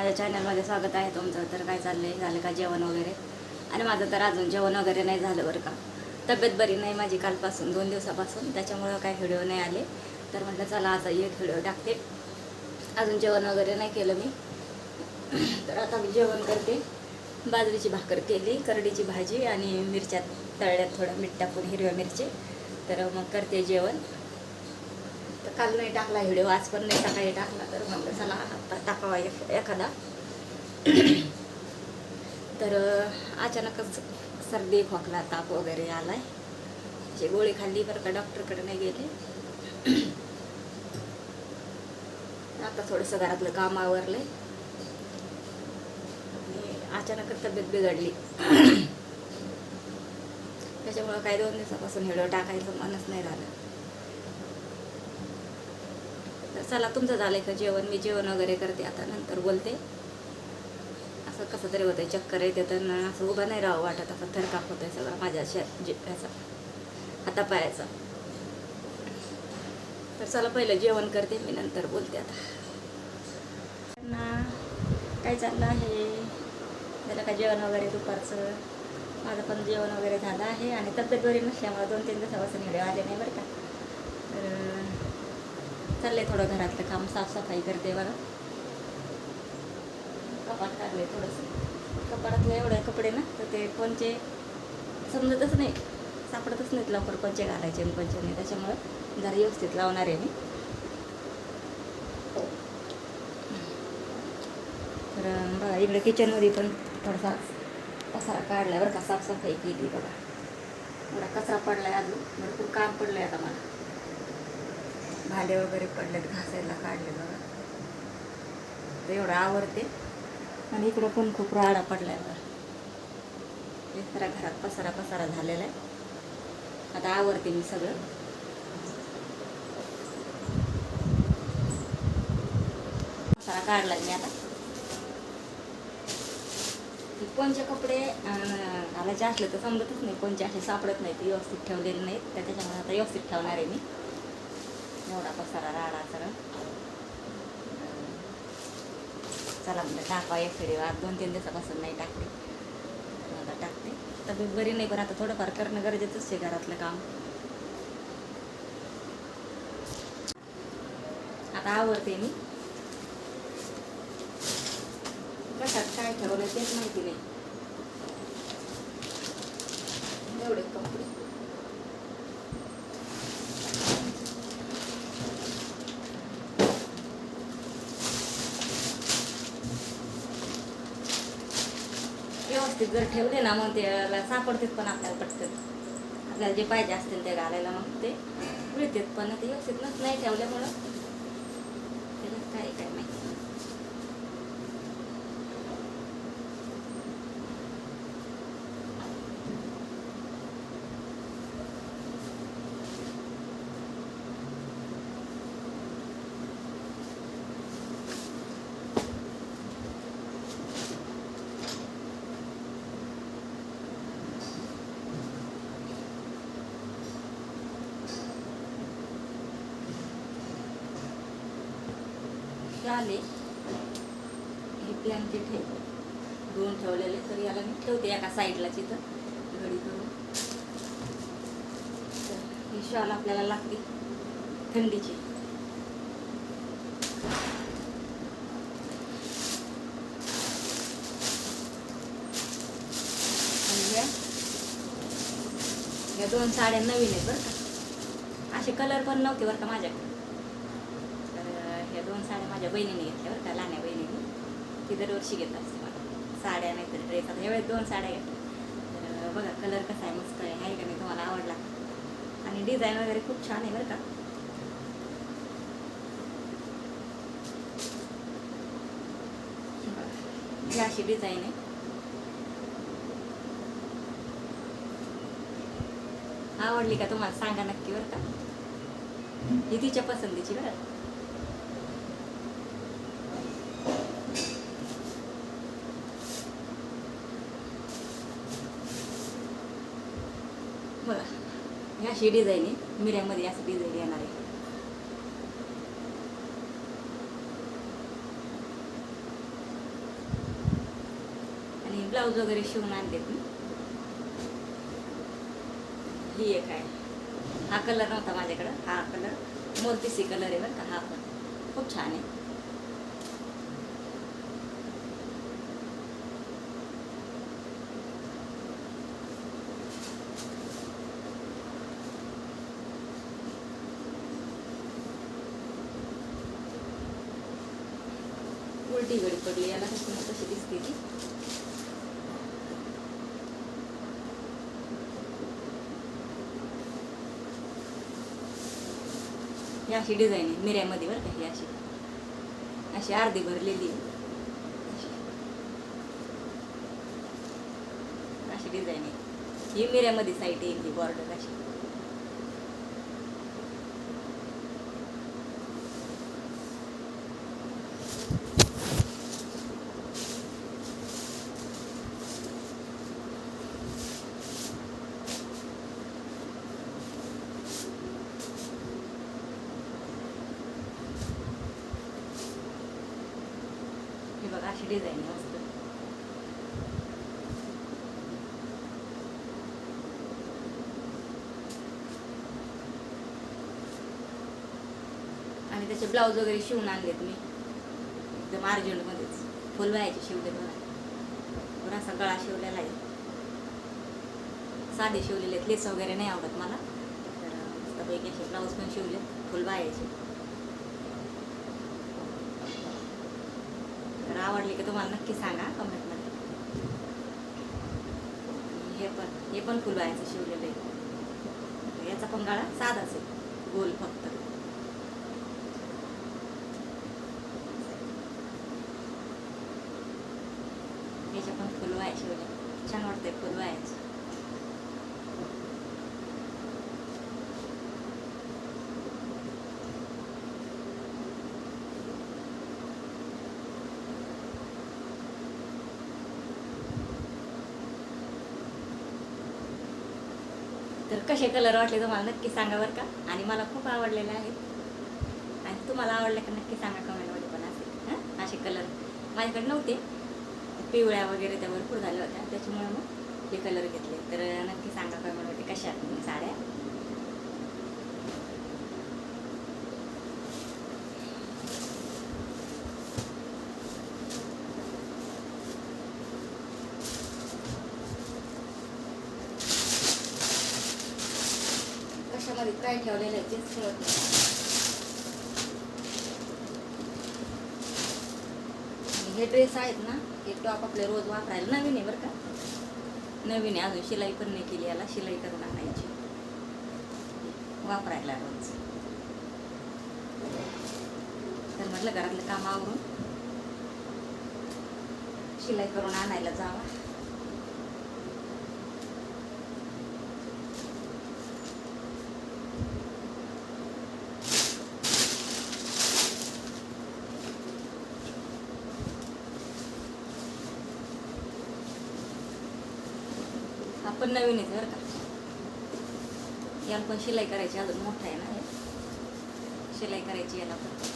माझ्या चॅनलमध्ये स्वागत आहे तुमचं. तर काय चाललं आहे झालं का जेवण वगैरे? आणि माझं तर अजून जेवण वगैरे नाही झालं बरं का. तब्येत बरी नाही माझी कालपासून दोन दिवसापासून. त्याच्यामुळं काय व्हिडिओ नाही आले. तर म्हटलं चला आता एक व्हिडिओ टाकते. अजून जेवण वगैरे नाही केलं मी. तर आता मी जेवण करते. बाजरीची भाकर केली करडीची भाजी आणि मिरच्या तळल्यात थोडं मीठ टाकून हिरव्या मिरची. तर मग करते जेवण. तर काल नाही टाकला व्हिडिओ आज पण नाही सकाळी टाकला तर म्हटलं चला आता टाकावा एक- एखादा. तर अचानकच सर्दी खोकला ताप वगैरे आला आहे जे गोळी खाल्ली बरं का डॉक्टरकडे नाही गेले. आता थोडंसं घरातलं काम आवरलंय. आणि अचानकच तब्येत बिघडली. त्याच्यामुळं काही दोन दिवसापासून व्हिडिओ टाकायचं मनच नाही राहिलं तर चला तुमचं झालंय का जेवण? मी जेवण वगैरे करते. आता नंतर बोलते. असं कसं तरी होतंय चक्कर येते तर असं उभं नाही राहावं वाटत. असं थरकाप आहे सगळं माझ्या ह्याचा जे याचा हातापायाचा तर चला पहिलं जेवण करते. मी नंतर बोलते आता. ना काय चाललं आहे? त्याला का जेवण वगैरे दुपारचं? माझं पण जेवण वगैरे झालं आहे. आणि तब्येत बरी नसल्यामुळे दोन तीन दिवसापासून व्हिडिओ आले नाही बरं का. चाललंय थोडं घरातलं काम साफसफाई करते बघा कपाट काढले थोडंसं. कपाटातले एवढे कपडे ना तर ते कोणचे समजतच नाही. सापडतच नाहीत लवकर कोणचे घालायचे आणि कोणचे नाही. त्याच्यामुळं जरा व्यवस्थित लावणार आहे मी. तर बघा इकडे किचनमध्ये पण थोडासा पसारा काढला बरं का साफसफाई केली बघा. एवढा कचरा पडला आहे अजून. भरपूर काम पडलं आहे आता मला. भांडे वगैरे पडलेत घासायला काढले बघा. तर एवढं आवडते. आणि इकडं पण खूप राडा पडलाय बघा एक जरा घरात पसारा पसारा झालेला आहे. आता आवडते मी सगळं. पसारा काढला मी आता. कोणचे कपडे घालायचे असले तर समजतच नाही कोणचे असे सापडत नाहीत व्यवस्थित ठेवलेले नाहीत. तर त्याच्यामुळे आता व्यवस्थित ठेवणार आहे मी. एवढा पसारा राडा तर चला म्हणजे टाकवा एक व्हिडिओ आज दोन तीन दिवसापासून नाही टाकते तर आता टाकते तब्येत बरी नाही पण आता थोडंफार करणं गरजेचंच आहे घरातलं काम आता आवडते मी कशात काय ठरवलं तेच माहिती नाही एवढे कपडे व्यवस्थित जर ठेवले ना मग त्याला सापडतेच पण आपल्याला पटकन. आपल्याला जे पाहिजे असतील ते घालायला मग ते मिळतात. पण ते व्यवस्थित नाही ठेवल्यामुळं त्याला काय काय माहिती. आले हे ब्लँकेट हे दोन ठेवलेले तर याला मी ठेवते एका साईडला तिथं घडी करून. तर ही शॉल आपल्याला लागते थंडीची. आणि या या दोन साड्या नवीन आहेत बरं का. असे कलर पण नव्हते बरं का माझ्याकडे तर ह्या दोन साड्या माझ्या बहिणीने घेतल्या बरं का लहान्या बहिणीने. ती दरवर्षी घेत असते मला साड्या नाही तर ड्रेस आता ह्यावेळेस दोन साड्या घेतल्या. तर बघा कलर कसा आहे मस्त आहे आहे का नाही तुम्हाला आवडला? आणि डिझाईन वगैरे खूप छान आहे बरं का. ही अशी डिझाईन आहे. आवडली का तुम्हाला? सांगा नक्की बरं का. ही तिच्या पसंतीची बरं. अशी डिझाईन आहे. मिऱ्यामध्ये असं डिझाईन येणार आहे. आणि ब्लाऊज वगैरे शिवून आणलेत मी. ही एक आहे. हा कलर नव्हता माझ्याकडं. हा कलर मोरपिसी कलर आहे बरं का. हा पण खूप छान आहे. उलटी पडली याला कसं कशी दिसते ती. ही अशी डिझाईन आहे मिऱ्यामध्ये बरं का ही अशी. अशी अर्धी भरलेली अशी. अशी डिझाईन आहे. ही मिऱ्यामध्ये साईड येईल ती बॉर्डर अशी. डिझाईन मस्त आणि त्याचे ब्लाऊज वगैरे शिवून आणलेत मी. एकदम अर्जंटमध्येच. फुलवायचे शिवले बघा. पण असा गळा शिवलेला आहे. साधे शिवलेले आहेत. लेस वगैरे नाही आवडत मला. तर मस्तपैकी असे ब्लाऊज पण शिवले फुलवायचे तर आवडली की तुम्हाला नक्की सांगा कमेंटमध्ये. हे पण हे पण फुलवायचं शिवलेलं आहे. याचा पण गाळा साधाच आहे. गोल फक्त याच्या पण फुलवाय शिवले छान वाटतंय फुलवायचं तर कसे कलर वाटले तुम्हाला नक्की सांगा बरं का? आणि मला खूप आवडलेले आहेत. आणि तुम्हाला आवडले का नक्की सांगा कमेंटमध्ये पण असे हां? असे कलर माझ्याकडे नव्हते. पिवळ्या वगैरे त्या भरपूर झाल्या होत्या. त्याच्यामुळे मग हे कलर घेतले. तर नक्की सांगा कमेंटमध्ये कशा आहेत तुम्ही साड्या? कशामध्ये काय ठेवलेलं आहे तेच कळत नाही हे ड्रेस आहेत ना हे टॉप आपले रोज वापरायला नवीन आहे बरं का. नवीन आहे अजून शिलाई पण नाही केली याला शिलाई करून आणायची. वापरायला रोज. तर म्हटलं घरातलं काम आवरून शिलाई करून आणायला जावा. पण नवीन आहे बरं का. याला पण शिलाई करायची अजून मोठा आहे ना हे. शिलाई करायची याला पण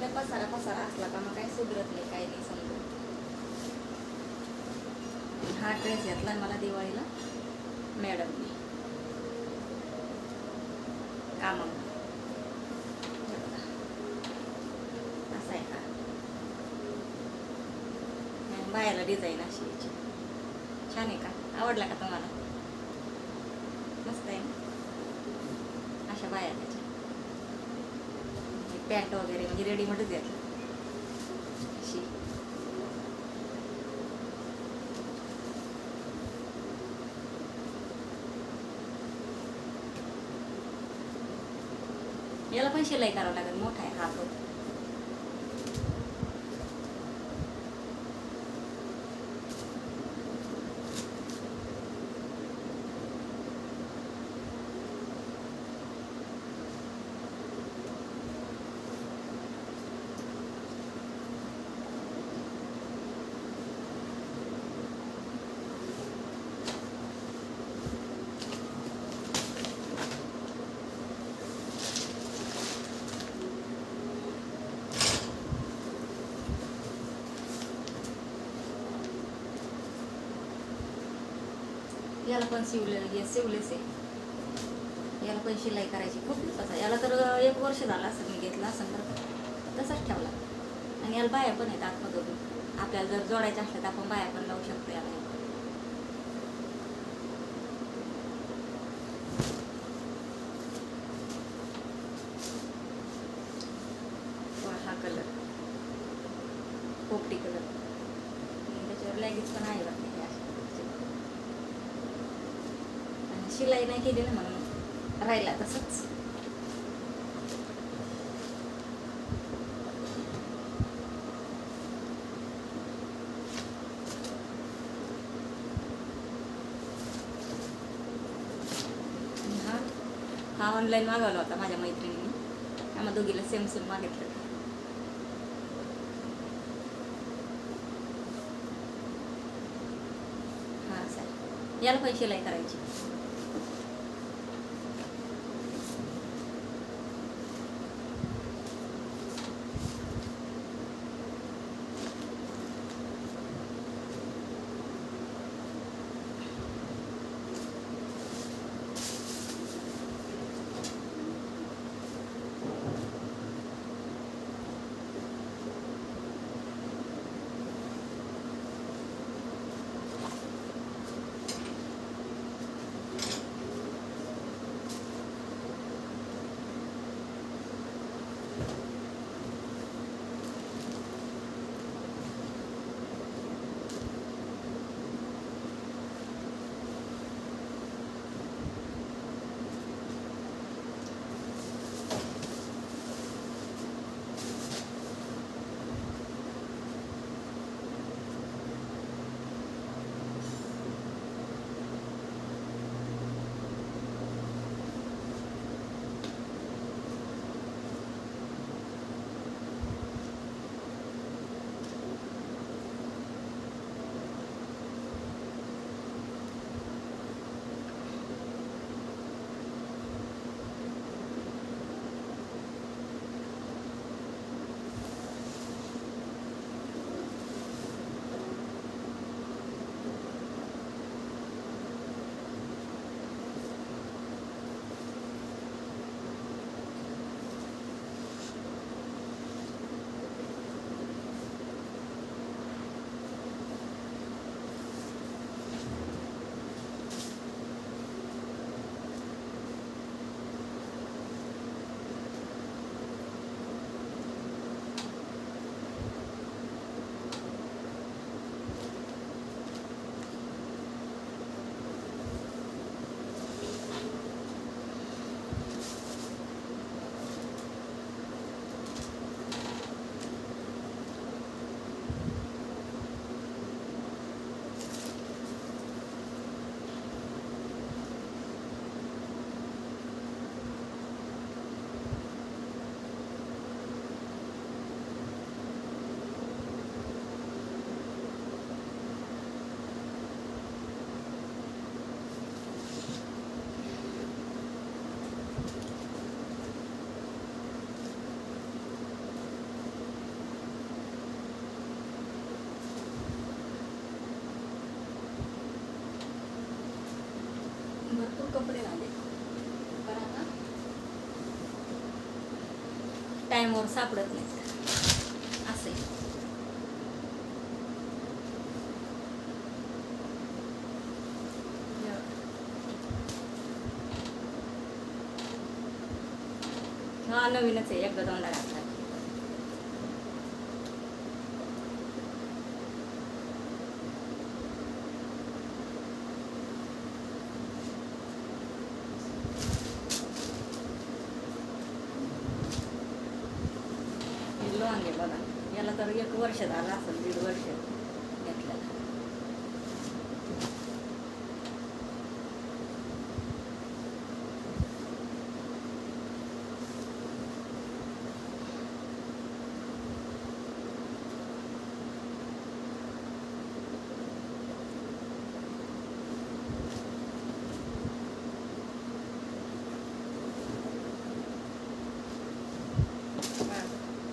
लय पसारा पसारा असला का मग काही सुधरत नाही काही नाही समजत हा ड्रेस घेतला मला दिवाळीला मॅडमने काम असं आहे का बायाला डिझाईन अशी याची छान आहे का आवडला का तुम्हाला मस्त आहे ना अशा बाया त्याच्या पॅन्ट वगैरे म्हणजे रेडीमेडच घेतलं अशी याला पण शिलाई करावं लागेल. मोठा आहे हा तो. याला पण शिवले शिवलेच आहे याला पण शिलाई करायची. खूप दिवसाचा याला तर एक वर्ष झालं असं मी घेतला असं तर. तसाच ठेवला. आणि याला बाया पण आहेत आतमधून. आपल्याला जर जोडायचं असलं तर आपण बाया पण लावू शकतो याला वा, हा कलर पोपटी कलर आणि त्याच्यावर लेगिन्स पण आहे वाटतं हे अशा पद्धतीचे. आणि शिलाई नाही केली ना म्हणून राहिला तसंच. हा. ऑनलाईन मागवला होता माझ्या मैत्रिणीने. आम्हा दोघीला सेम सेम मागितलं. हा सर याला पण शिलाई करायची. टाईमवर सापडत नाहीत असे हा नवीनच आहे एकदा दोनदा घातला लॉंग आहे बघा याला तर एक वर्ष झालं असं दीड वर्ष घेतलेलं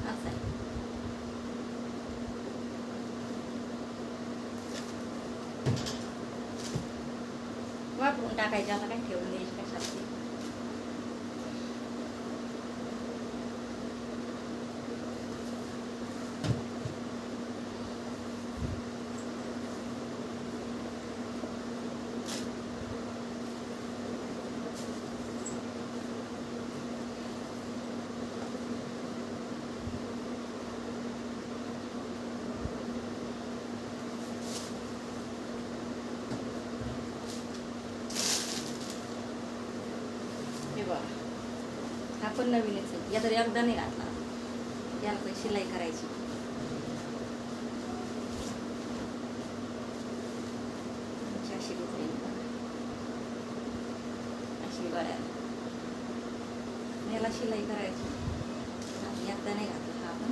असं आहे वापरून टाकायचे आता काय ठेवून द्यायचे कशात ते. हे बघा हा पण नवीनच आहे. या तर एकदा नाही घातला. याला पण शिलाई करायची. अशी अशी अशी गळ्याला याला शिलाई करायची. एकदा नाही घातला हा पण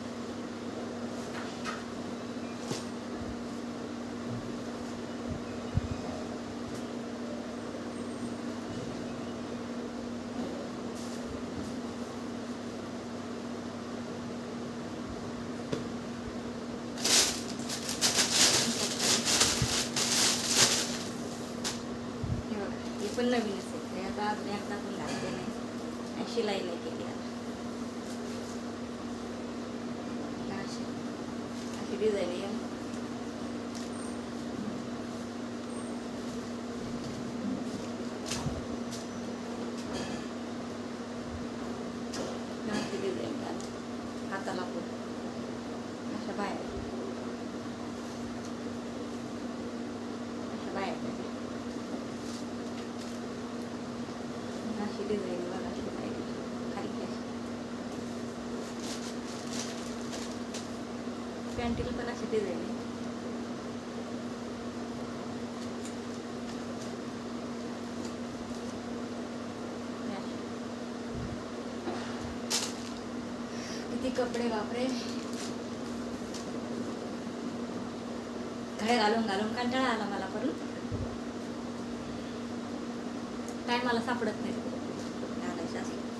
हे बघा हे पण नवीनच आहे हे आता अजून एकदा पण घातले नाही आणि शिलाई नाही केली आता हे अशी अशी डिझाईन आहे नमस्ते डिझाईन हाताला पण अशा बाहेर अशा बाहेर अशी डिझाईन बघा अशी पाहिजे खाली अशी पॅन्टीला पण अशी डिझाईन आहे. किती कपडे वापरे घड्या घालून घालून कंटाळा आला मला परत काय मला सापडत नाही. घालायचं असं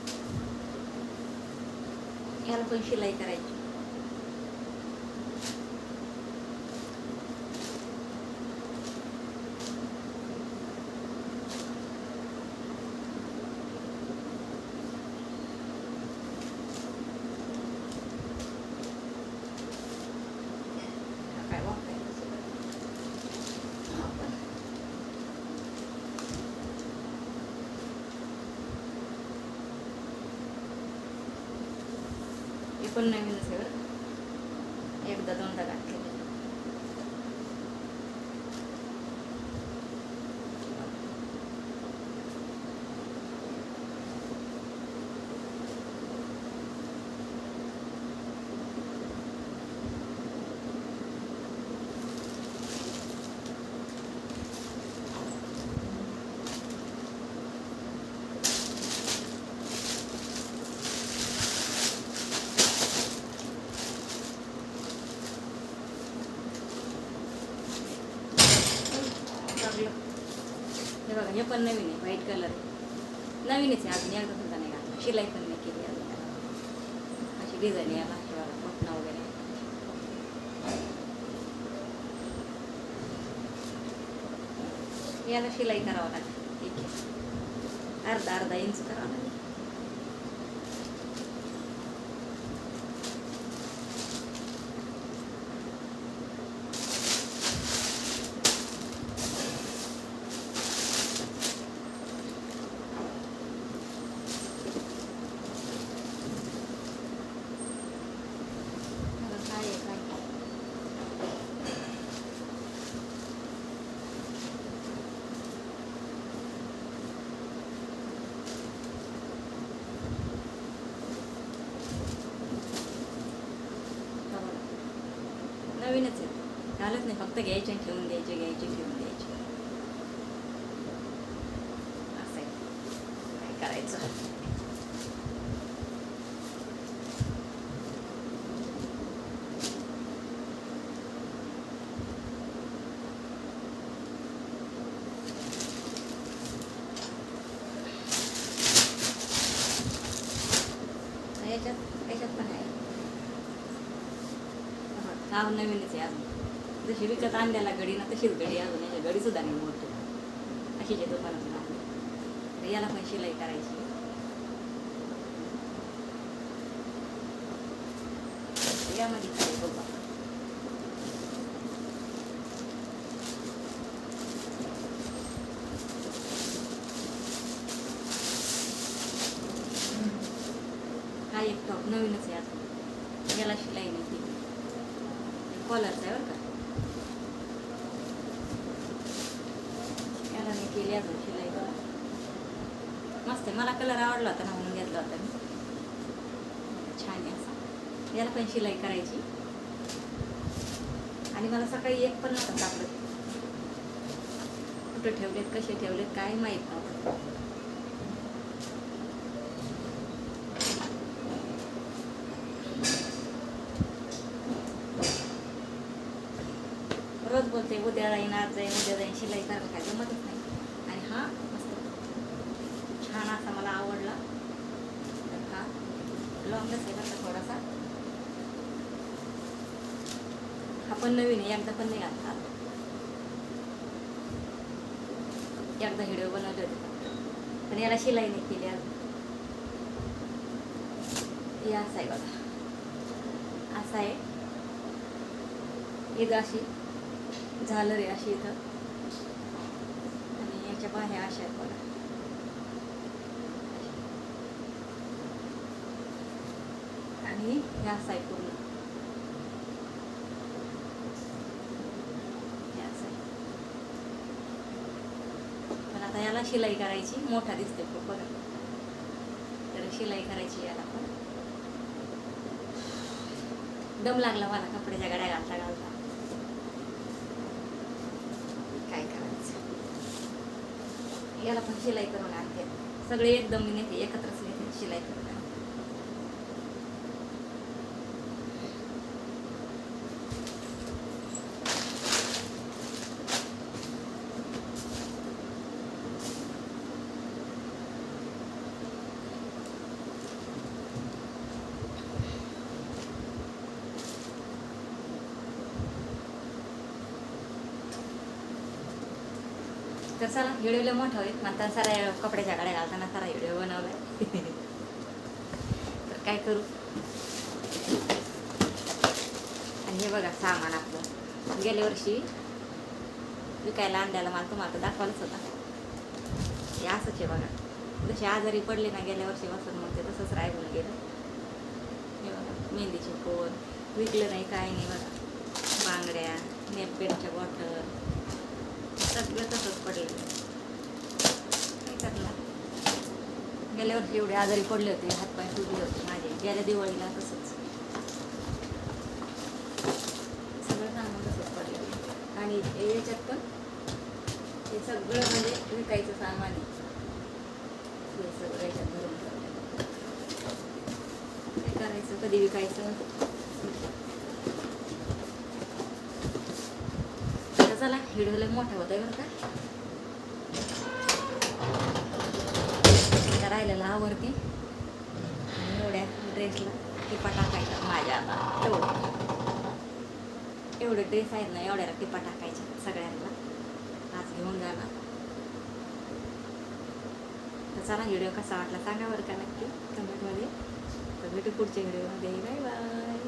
याला पण शिलाई करायची हा काय वापरायचं सगळं. हा पण. हे पण नवीनच आहे बरं का. एकदा दोनदा घातलेलं लागलं हे बघा हे पण नवीन आहे व्हाईट कलर नवीनच आहे अजून एकदा सुद्धा नाही घातला. शिलाई पण नाही केली अजून. त्याला. अशी डिझाईन आहे याला पटना वगैरे. याला शिलाई करावं लागेल. ठीक आहे. अर्धा अर्धा इंच करावं लागेल आता काय आहे काय हा बघा. नवीनच आहे. घालत नाही. फक्त घ्यायचे आणि ठेवून द्यायचे घ्यायचे ठेवून द्यायचे. असं आहे. काय करायचं याच्यात याच्यात पण आहे हा नवीनच आहे अजून जशी विकत आणल्याला गडी ना तशीच गडी अजून याच्या गडी सुद्धा नाही मोठी अशीच्या दुकानातून आणले तर याला पण शिलाई करायची. यामध्ये काय बघू. काय हा एक टॉप नवीनच आहे आता याला शिलाई नाही केली कॉलरचा आहे बरं का याला नाही केली अजून शिलाई बघा मस्त आहे मला कलर आवडला होता ना म्हणून घेतला होता मी. छान आहे असा. याला पण शिलाई करायची. आणि मला सकाळी एक पण नव्हतं कापड. कुठं ठेवलेत कसे ठेवलेत काय माहीत नव्हतं रोज बोलते उद्या जाईन आज जाईन उद्या जाईन शिलाई करायला काय जमतच नाही. आणि हा मस्त छान असा मला आवडला. तर हा. लॉंगच आहे का थोडासा. हा पण नवीन आहे एकदा पण नाही घातला एकदा व्हिडिओ बनवले होते. पण याला शिलाई नाही केली अजून. हे असं आहे बघा. असं आहे. इथं अशी झालं रे अशी इथं. आणि याच्या बाहेर अशा आहेत बघा आणि ही असं आहे पूर्ण आहे. पण आता याला शिलाई करायची मोठा दिसते खूप बघा तर शिलाई करायची याला पण. दम लागला मला कपड्याच्या गाड्या घालता घालता. काय करायचं? याला पण शिलाई करून आणते. सगळे एकदम नेते एकत्रच नेते शिलाई करून आणते. तर चला व्हिडिओ लय मोठा होईल. म्हणता सारा कपड्याच्या गाड्या घालताना सारा व्हिडिओ बनवलाय. तर काय करू? आणि हे बघा सामान आपलं. गेल्या वर्षी विकायला आणल्याला मला तुम्हाला दाखवायलाच होता. हे असंच आहे बघा. जसे आजारी पडले ना गेल्या वर्षी वाचून मग ते तसंच राहून गेलं. हे बघा मेहंदीचे कोण विकलं नाही काय नाही बघा. बांगड्या नेपपेटच्या बॉटल सगळं तसंच पडेल. काय करणार? गेल्या वर्षी एवढे आजारी पडले होते हातपाय तुटले होते माझे. गेल्या दिवाळीला तसंच. सगळं सामान तसंच पडलं आणि याच्यात पण हे सगळं म्हणजे विकायचं सामान आहे हे सगळं याच्यात भरून ठेवलं काय करायचं? कधी विकायचं तर चला व्हिडिओ लग मोठा होता बरं का आता राहिलेला आवडते एवढ्या ड्रेसला टिपा टाकायचा माझ्या आता एवढं एवढे ड्रेस आहेत ना एवढ्याला टिपा टाकायच्या सगळ्यांना आज घेऊन जाणार तर चला व्हिडिओ कसा वाटला सांगा बरं का नक्की कमेंटमध्ये तर भेटू पुढच्या व्हिडिओमध्ये बाय बाय